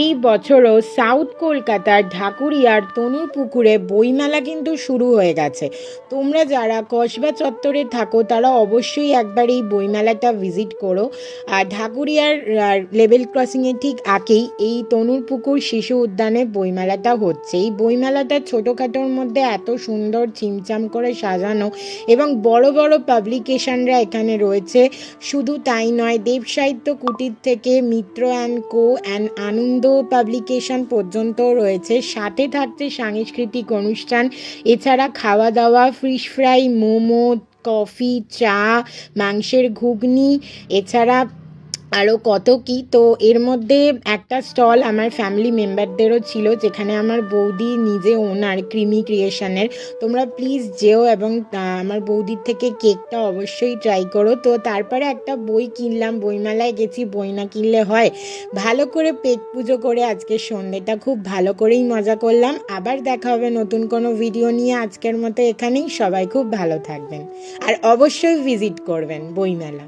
এই বছরও সাউথ কলকাতার ঢাকুরিয়ার তনুর পুকুরে বইমেলা কিন্তু শুরু হয়ে গেছে। তোমরা যারা কসবা চত্বরে থাকো, তারা অবশ্যই একবার এই বইমেলাটা ভিজিট করো। আর ঢাকুরিয়ার লেভেল ক্রসিংয়ের ঠিক আগেই এই তনুর পুকুর শিশু উদ্যানে বইমেলাটা হচ্ছে। এই বইমেলাটা ছোটোখাটোর মধ্যে এত সুন্দর চিমচাম করে সাজানো এবং বড় বড় পাবলিকেশনরা এখানে রয়েছে। শুধু তাই নয়, দেব সাহিত্য কুটির থেকে Mitra and co and Ananda publication পর্যন্ত রয়েছে। সাথে থাকছে সাংস্কৃতিক অনুষ্ঠান। এছাড়া খাওয়া দাওয়া ফিশ ফ্রাই মোমো কফি চা, মাংসের ঘুগনি, এছাড়া আরও কত কি? তো এর মধ্যে একটা স্টল আমার ফ্যামিলি মেম্বারদেরও ছিল, যেখানে আমার বৌদি নিজে ওনার ক্রিমি ক্রিয়েশনের তোমরা প্লিজ যেও এবং আমার বৌদির থেকে কেকটা অবশ্যই ট্রাই করো। তো তারপরে একটা বই কিনলাম, বইমেলায় গেছি, বই না কিনলে হয়। ভালো করে পেট পুজো করে আজকে সন্ধ্যেটা খুব ভালো করেই মজা করলাম। আবার দেখা হবে নতুন কোনো ভিডিও নিয়ে। আজকের মতো এখানেই সবাই খুব ভালো থাকবেন। আর অবশ্যই ভিজিট করবেন বইমেলা।